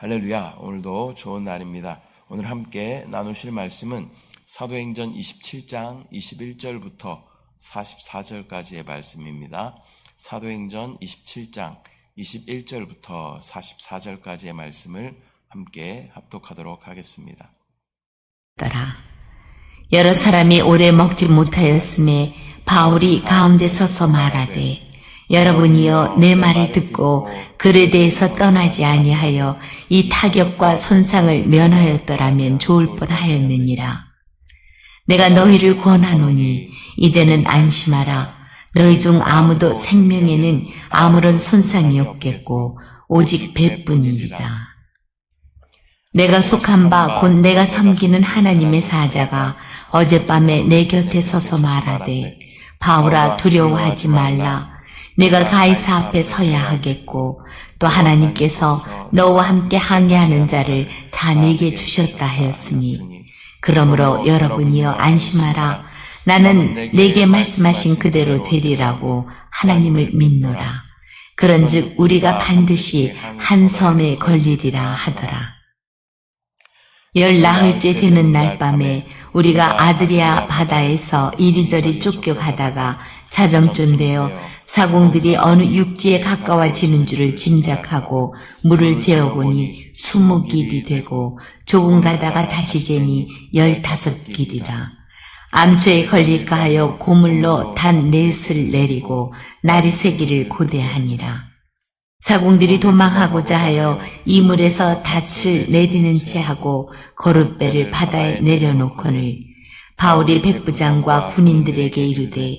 할렐루야. 오늘도 좋은 날입니다. 오늘 함께 나누실 말씀은 사도행전 27장 21절부터 44절까지의 말씀입니다. 사도행전 27장 21절부터 44절까지의 말씀을 함께 합독하도록 하겠습니다. 더라. 여러 사람이 오래 먹지 못하였음에 바울이 가운데 서서 말하되 여러분이여 내 말을 듣고 글에 대해서 떠나지 아니하여 이 타격과 손상을 면하였더라면 좋을 뻔하였느니라. 내가 너희를 권하노니 이제는 안심하라. 너희 중 아무도 생명에는 아무런 손상이 없겠고 오직 배뿐이리라. 내가 속한 바 곧 내가 섬기는 하나님의 사자가 어젯밤에 내 곁에 서서 말하되 바울아 두려워하지 말라 내가 가이사 앞에 서야 하겠고 또 하나님께서 너와 함께 항해하는 자를 다 내게 주셨다 하였으니 그러므로 여러분이여 안심하라. 나는 내게 말씀하신 그대로 되리라고 하나님을 믿노라. 그런즉 우리가 반드시 한 섬에 걸리리라 하더라. 열 나흘째 되는 날 밤에 우리가 아드리아 바다에서 이리저리 쫓겨가다가 자정쯤 되어 사공들이 어느 육지에 가까워지는 줄을 짐작하고 물을 재어보니 스무 길이 되고 조금 가다가 다시 재니 열다섯 길이라. 암초에 걸릴까 하여 고물로 단 넷을 내리고 날이 새기를 고대하니라. 사공들이 도망하고자 하여 이물에서 닻을 내리는 채 하고 거룻배를 바다에 내려놓거늘 바울이 백부장과 군인들에게 이르되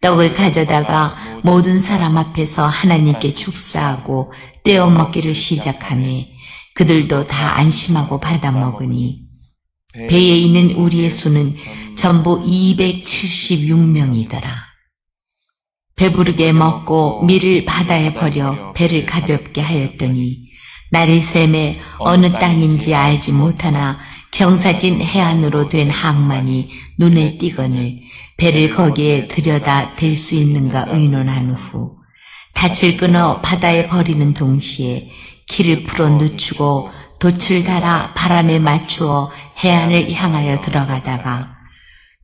떡을 가져다가 모든 사람 앞에서 하나님께 축사하고 떼어 먹기를 시작하매 그들도 다 안심하고 받아 먹으니 배에 있는 우리의 수는 전부 276명이더라. 배부르게 먹고 밀을 바다에 버려 배를 가볍게 하였더니 날이 샘에 어느 땅인지 알지 못하나 경사진 해안으로 된 항만이 눈에 띄거늘 배를 거기에 들여다 댈 수 있는가 의논한 후 닻을 끊어 바다에 버리는 동시에 키를 풀어 늦추고 돛을 달아 바람에 맞추어 해안을 향하여 들어가다가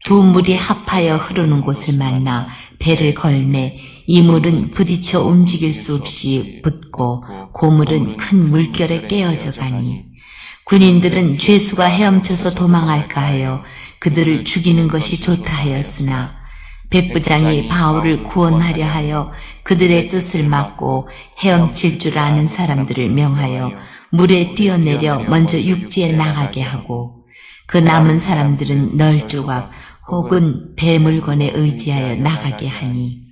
두 물이 합하여 흐르는 곳을 만나 배를 걸매 이 물은 부딪혀 움직일 수 없이 붙고 고물은 큰 물결에 깨어져 가니 군인들은 죄수가 헤엄쳐서 도망할까 하여 그들을 죽이는 것이 좋다 하였으나 백부장이 바울을 구원하려 하여 그들의 뜻을 막고 헤엄칠 줄 아는 사람들을 명하여 물에 뛰어내려 먼저 육지에 나가게 하고 그 남은 사람들은 널 조각 혹은 배 물건에 의지하여 나가게 하니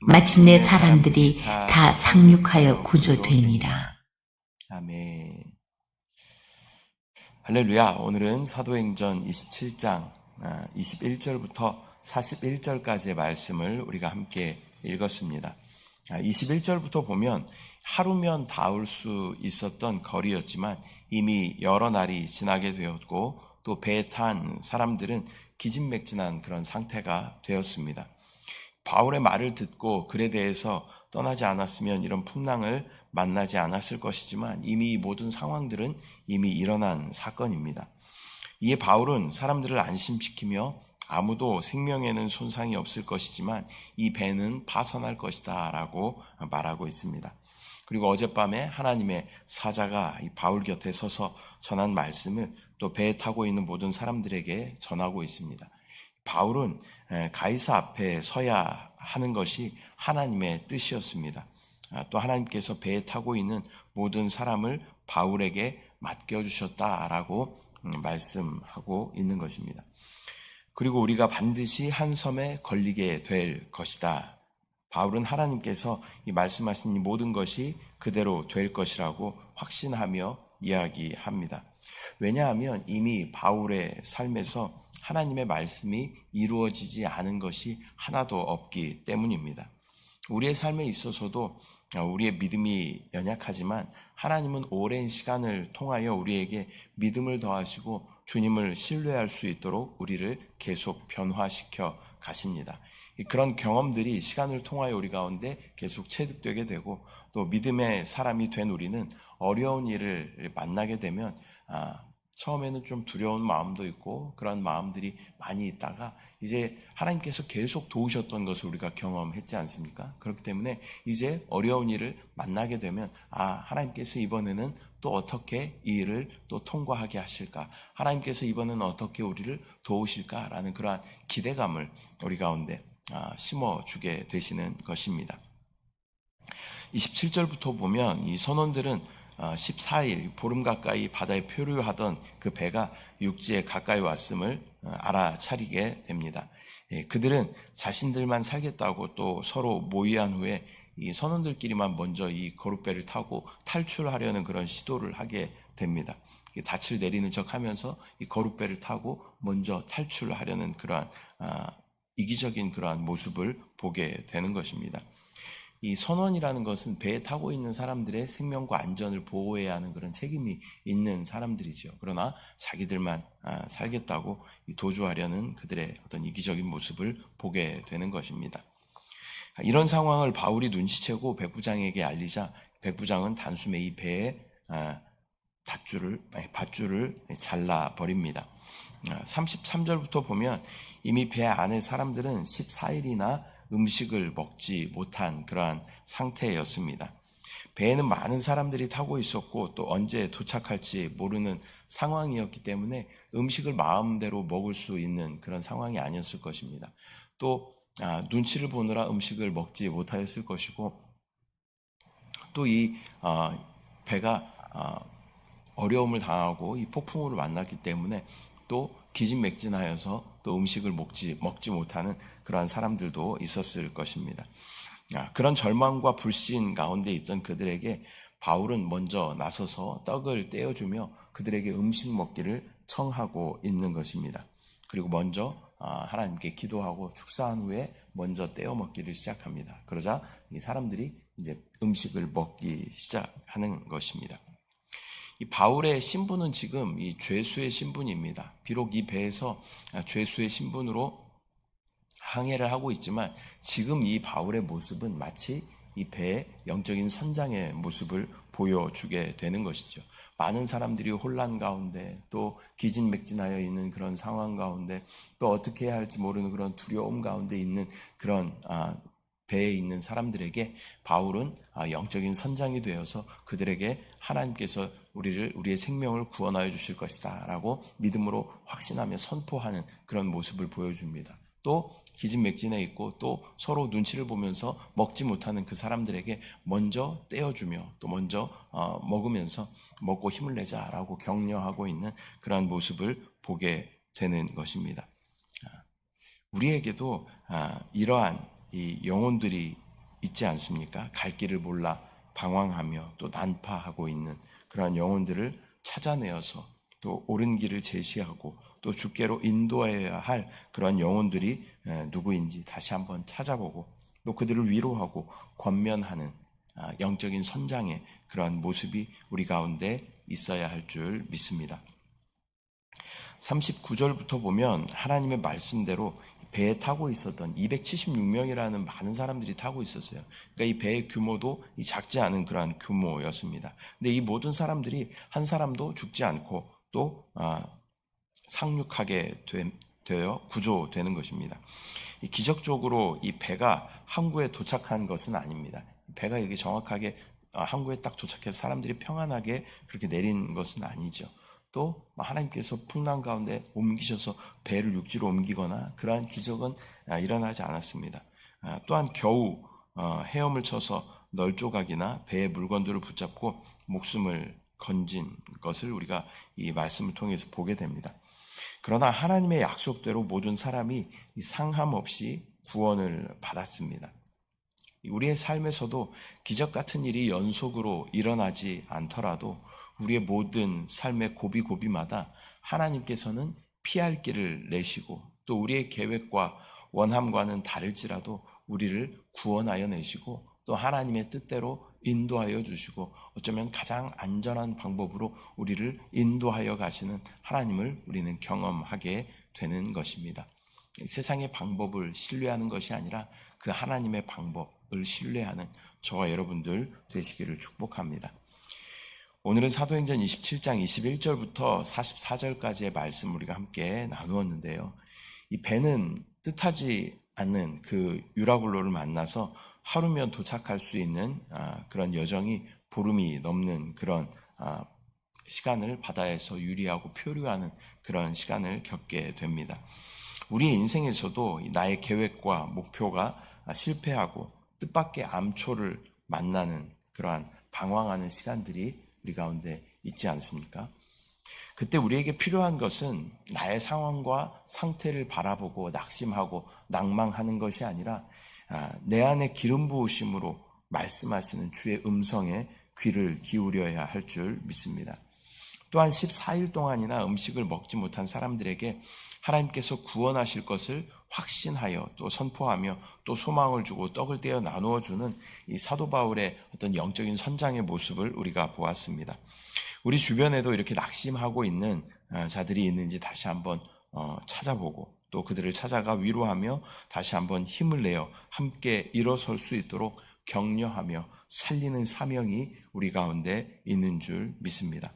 마침내 사람들이 다 상륙하여 구조되니라. 아멘. 할렐루야. 오늘은 사도행전 27장 21절부터 41절까지의 말씀을 우리가 함께 읽었습니다. 21절부터 보면 하루면 닿을 수 있었던 거리였지만 이미 여러 날이 지나게 되었고 또 배에 탄 사람들은 기진맥진한 그런 상태가 되었습니다. 바울의 말을 듣고 글에 대해서 떠나지 않았으면 이런 풍랑을 만나지 않았을 것이지만 이미 이 모든 상황들은 이미 일어난 사건입니다. 이에 바울은 사람들을 안심시키며 아무도 생명에는 손상이 없을 것이지만 이 배는 파선할 것이다 라고 말하고 있습니다. 그리고 어젯밤에 하나님의 사자가 이 바울 곁에 서서 전한 말씀을 또 배에 타고 있는 모든 사람들에게 전하고 있습니다. 바울은 가이사 앞에 서야 하는 것이 하나님의 뜻이었습니다. 아, 또 하나님께서 배에 타고 있는 모든 사람을 바울에게 맡겨주셨다라고 음, 말씀하고 있는 것입니다. 그리고 우리가 반드시 한 섬에 걸리게 될 것이다. 바울은 하나님께서 이 말씀하신 이 모든 것이 그대로 될 것이라고 확신하며 이야기합니다. 왜냐하면 이미 바울의 삶에서 하나님의 말씀이 이루어지지 않은 것이 하나도 없기 때문입니다. 우리의 삶에 있어서도 우리의 믿음이 연약하지만 하나님은 오랜 시간을 통하여 우리에게 믿음을 더하시고 주님을 신뢰할 수 있도록 우리를 계속 변화시켜 가십니다. 그런 경험들이 시간을 통하여 우리 가운데 계속 체득되게 되고 또 믿음의 사람이 된 우리는 어려운 일을 만나게 되면 아, 처음에는 좀 두려운 마음도 있고 그런 마음들이 많이 있다가 이제 하나님께서 계속 도우셨던 것을 우리가 경험했지 않습니까? 그렇기 때문에 이제 어려운 일을 만나게 되면 아 하나님께서 이번에는 또 어떻게 이 일을 또 통과하게 하실까? 하나님께서 이번에는 어떻게 우리를 도우실까라는 그러한 기대감을 우리 가운데 아, 심어주게 되시는 것입니다. 27절부터 보면 이 선원들은 14일 보름 가까이 바다에 표류하던 그 배가 육지에 가까이 왔음을 어, 알아차리게 됩니다. 예, 그들은 자신들만 살겠다고 또 서로 모의한 후에 이 선원들끼리만 먼저 이 거룩배를 타고 탈출하려는 그런 시도를 하게 됩니다. 닻을 내리는 척하면서 이 거룩배를 타고 먼저 탈출하려는 그러한 아, 이기적인 그러한 모습을 보게 되는 것입니다. 이 선원이라는 것은 배에 타고 있는 사람들의 생명과 안전을 보호해야 하는 그런 책임이 있는 사람들이죠. 그러나 자기들만 아, 살겠다고 도주하려는 그들의 어떤 이기적인 모습을 보게 되는 것입니다. 이런 상황을 바울이 눈치채고 백부장에게 알리자 백부장은 단숨에 이 배에 아, 밧줄을 밧줄을 잘라 버립니다. 33절부터 보면 이미 배 안에 사람들은 14일이나 음식을 먹지 못한 그러한 상태였습니다. 배에는 많은 사람들이 타고 있었고 또 언제 도착할지 모르는 상황이었기 때문에 음식을 마음대로 먹을 수 있는 그런 상황이 아니었을 것입니다. 또 아, 눈치를 보느라 음식을 먹지 못하였을 것이고 또이 아, 배가 아, 어려움을 당하고 이 폭풍우를 만났기 때문에 또 기진맥진하여서 또 음식을 먹지 먹지 못하는 그러한 사람들도 있었을 것입니다. 아, 그런 절망과 불신 가운데 있던 그들에게 바울은 먼저 나서서 떡을 떼어주며 그들에게 음식 먹기를 청하고 있는 것입니다. 그리고 먼저 아, 하나님께 기도하고 축사한 후에 먼저 떼어 먹기를 시작합니다. 그러자 이 사람들이 이제 음식을 먹기 시작하는 것입니다. 이 바울의 신분은 지금 이 죄수의 신분입니다. 비록 이 배에서 죄수의 신분으로 항해를 하고 있지만 지금 이 바울의 모습은 마치 이 배의 영적인 선장의 모습을 보여주게 되는 것이죠. 많은 사람들이 혼란 가운데 또 기진맥진하여 있는 그런 상황 가운데 또 어떻게 해야 할지 모르는 그런 두려움 가운데 있는 그런 아, 배에 있는 사람들에게 바울은 아, 영적인 선장이 되어서 그들에게 하나님께서 우리를 우리의 생명을 구원하여 주실 것이다라고 믿음으로 확신하며 선포하는 그런 모습을 보여줍니다. 또 기진맥진해 있고 또 서로 눈치를 보면서 먹지 못하는 그 사람들에게 먼저 떼어주며 또 먼저 어, 먹으면서 먹고 힘을 내자라고 격려하고 있는 그러한 모습을 보게 되는 것입니다. 아, 우리에게도 아, 이러한 이 영혼들이 있지 않습니까? 갈 길을 몰라 방황하며 또 난파하고 있는 그러한 영혼들을 찾아내어서 또 옳은 길을 제시하고 또 주께로 인도해야 할 그러한 영혼들이 누구인지 다시 한번 찾아보고 또 그들을 위로하고 권면하는 아, 영적인 선장의 그러한 모습이 우리 가운데 있어야 할 줄 믿습니다. 39절부터 보면 하나님의 말씀대로 배에 타고 있었던 276명이라는 많은 사람들이 타고 있었어요. 그러니까 이 배의 규모도 작지 않은 그러한 규모였습니다. 근데 이 모든 사람들이 한 사람도 죽지 않고 또 아, 상륙하게 되어 구조되는 것입니다. 기적적으로 이 배가 항구에 도착한 것은 아닙니다. 배가 여기 정확하게 아, 항구에 딱 도착해서 사람들이 평안하게 그렇게 내린 것은 아니죠. 또 하나님께서 풍랑 가운데 옮기셔서 배를 육지로 옮기거나 그러한 기적은 아, 일어나지 않았습니다. 아, 또한 겨우 어, 헤엄을 쳐서 널조각이나 배의 물건들을 붙잡고 목숨을 건진 것을 우리가 이 말씀을 통해서 보게 됩니다. 그러나 하나님의 약속대로 모든 사람이 상함 없이 구원을 받았습니다. 우리의 삶에서도 기적 같은 일이 연속으로 일어나지 않더라도 우리의 모든 삶의 고비고비마다 하나님께서는 피할 길을 내시고 또 우리의 계획과 원함과는 다를지라도 우리를 구원하여 내시고 또 하나님의 뜻대로 인도하여 주시고 어쩌면 가장 안전한 방법으로 우리를 인도하여 가시는 하나님을 우리는 경험하게 되는 것입니다. 세상의 방법을 신뢰하는 것이 아니라 그 하나님의 방법을 신뢰하는 저와 여러분들 되시기를 축복합니다. 오늘은 사도행전 27장 21절부터 44절까지의 말씀 우리가 함께 나누었는데요. 이 배는 뜻하지 않는 그 유라굴로를 만나서 하루면 도착할 수 있는 아, 그런 여정이 보름이 넘는 그런 아, 시간을 바다에서 유리하고 표류하는 그런 시간을 겪게 됩니다. 우리 인생에서도 나의 계획과 목표가 실패하고 뜻밖의 암초를 만나는 그러한 방황하는 시간들이 우리 가운데 있지 않습니까? 그때 우리에게 필요한 것은 나의 상황과 상태를 바라보고 낙심하고 낭망하는 것이 아니라 아, 내 안에 기름 부으심으로 말씀하시는 주의 음성에 귀를 기울여야 할 줄 믿습니다. 또한 14일 동안이나 음식을 먹지 못한 사람들에게 하나님께서 구원하실 것을 확신하여 또 선포하며 또 소망을 주고 떡을 떼어 나누어 주는 이 사도 바울의 어떤 영적인 선장의 모습을 우리가 보았습니다. 우리 주변에도 이렇게 낙심하고 있는 어, 자들이 있는지 다시 한번 어, 찾아보고 또 그들을 찾아가 위로하며 다시 한번 힘을 내어 함께 일어설 수 있도록 격려하며 살리는 사명이 우리 가운데 있는 줄 믿습니다.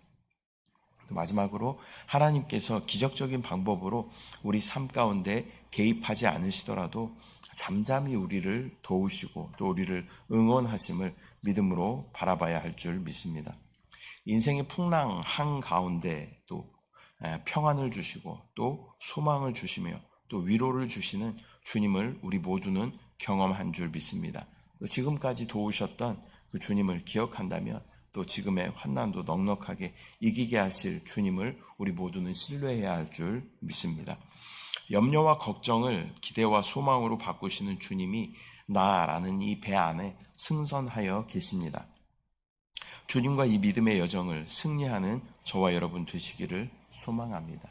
또 마지막으로 하나님께서 기적적인 방법으로 우리 삶 가운데 개입하지 않으시더라도 잠잠히 우리를 도우시고 또 우리를 응원하심을 믿음으로 바라봐야 할 줄 믿습니다. 인생의 풍랑 한 가운데 또 평안을 주시고 또 소망을 주시며 또 위로를 주시는 주님을 우리 모두는 경험한 줄 믿습니다. 지금까지 도우셨던 그 주님을 기억한다면 또 지금의 환난도 넉넉하게 이기게 하실 주님을 우리 모두는 신뢰해야 할 줄 믿습니다. 염려와 걱정을 기대와 소망으로 바꾸시는 주님이 나라는 이 배 안에 승선하여 계십니다. 주님과 이 믿음의 여정을 승리하는 저와 여러분 되시기를 소망합니다.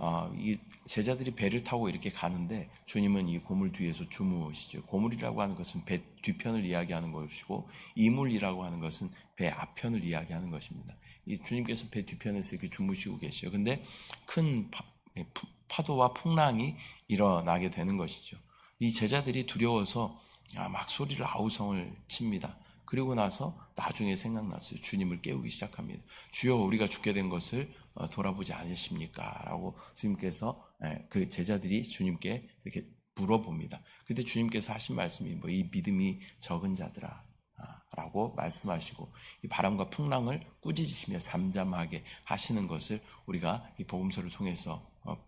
어, 이 제자들이 배를 타고 이렇게 가는데 주님은 이 고물 뒤에서 주무시죠. 고물이라고 하는 것은 배 뒤편을 이야기하는 것이고 이물이라고 하는 것은 배 앞편을 이야기하는 것입니다. 이 주님께서 배 뒤편에서 이렇게 주무시고 계셔요. 근데 큰 파, 예, 파도와 풍랑이 일어나게 되는 것이죠. 이 제자들이 두려워서 아, 막 소리를 아우성을 칩니다. 그리고 나서 나중에 생각났어요. 주님을 깨우기 시작합니다. 주여 우리가 죽게 된 것을 어, 돌아보지 않으십니까? 라고 주님께서 예, 그 제자들이 주님께 이렇게 물어봅니다. 그때 주님께서 하신 말씀이 뭐 이 믿음이 적은 자들아 아, 라고 말씀하시고 이 바람과 풍랑을 꾸짖으시며 잠잠하게 하시는 것을 우리가 이 복음서를 통해서 어,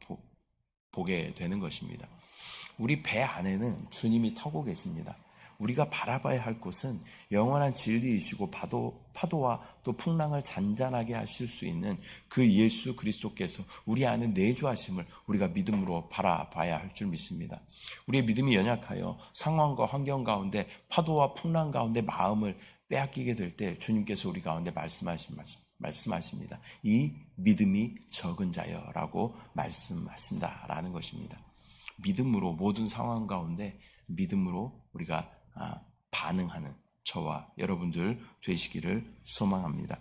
보게 되는 것입니다. 우리 배 안에는 주님이 타고 계십니다. 우리가 바라봐야 할 곳은 영원한 진리이시고 파도, 파도와 또 풍랑을 잔잔하게 하실 수 있는 그 예수 그리스도께서 우리 안에 내주하심을 우리가 믿음으로 바라봐야 할 줄 믿습니다. 우리의 믿음이 연약하여 상황과 환경 가운데 파도와 풍랑 가운데 마음을 빼앗기게 될 때 주님께서 우리 가운데 말씀하신 말씀. 말씀하십니다. 이 믿음이 적은 자여라고 말씀하신다라는 것입니다. 믿음으로 모든 상황 가운데 믿음으로 우리가 아, 반응하는 저와 여러분들 되시기를 소망합니다.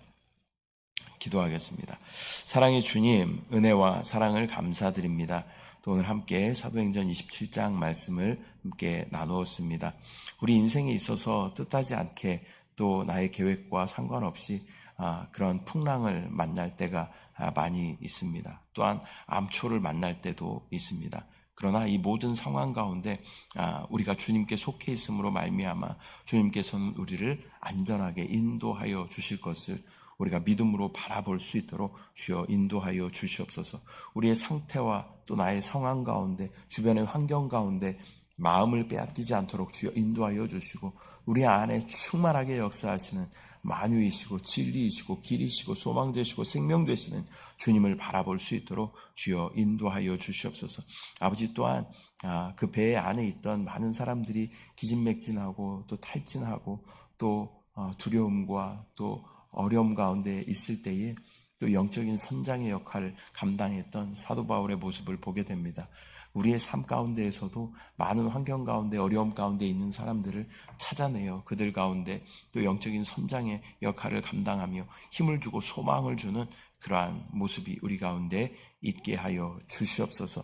기도하겠습니다. 사랑의 주님, 은혜와 사랑을 감사드립니다. 또 오늘 함께 사도행전 27장 말씀을 함께 나누었습니다. 우리 인생에 있어서 뜻하지 않게 또 나의 계획과 상관없이 아, 그런 풍랑을 만날 때가 아, 많이 있습니다. 또한 암초를 만날 때도 있습니다. 그러나 이 모든 상황 가운데 아, 우리가 주님께 속해 있음으로 말미암아 주님께서는 우리를 안전하게 인도하여 주실 것을 우리가 믿음으로 바라볼 수 있도록 주여 인도하여 주시옵소서. 우리의 상태와 또 나의 상황 가운데 주변의 환경 가운데 마음을 빼앗기지 않도록 주여 인도하여 주시고 우리 안에 충만하게 역사하시는 만유이시고 진리이시고 길이시고 소망 되시고 생명 되시는 주님을 바라볼 수 있도록 주여 인도하여 주시옵소서. 아버지 또한 아, 그배 안에 있던 많은 사람들이 기진맥진하고 또 탈진하고 또 어, 두려움과 또 어려움 가운데 있을 때에 또 영적인 선장의 역할을 감당했던 사도 바울의 모습을 보게 됩니다. 우리의 삶 가운데에서도 많은 환경 가운데 어려움 가운데 있는 사람들을 찾아내어 그들 가운데 또 영적인 선장의 역할을 감당하며 힘을 주고 소망을 주는 그러한 모습이 우리 가운데 있게 하여 주시옵소서.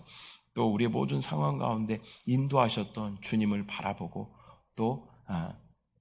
또 우리의 모든 상황 가운데 인도하셨던 주님을 바라보고 또 아,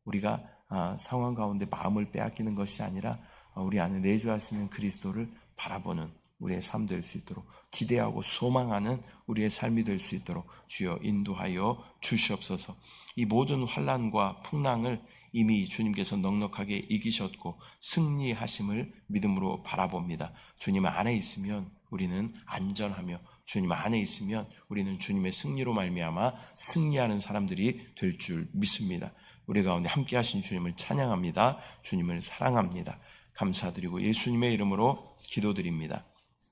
우리가 아, 상황 가운데 마음을 빼앗기는 것이 아니라 어, 우리 안에 내주하시는 그리스도를 바라보는 우리의 삶 될 수 있도록 기대하고 소망하는 우리의 삶이 될 수 있도록 주여 인도하여 주시옵소서. 이 모든 환란과 풍랑을 이미 주님께서 넉넉하게 이기셨고 승리하심을 믿음으로 바라봅니다. 주님 안에 있으면 우리는 안전하며 주님 안에 있으면 우리는 주님의 승리로 말미암아 승리하는 사람들이 될 줄 믿습니다. 우리 가운데 함께 하신 주님을 찬양합니다. 주님을 사랑합니다. 감사드리고 예수님의 이름으로 기도드립니다.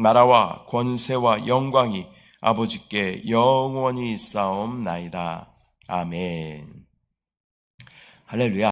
나라와 권세와 영광이 아버지께 영원히 싸움나이다. 아멘. 할렐루야.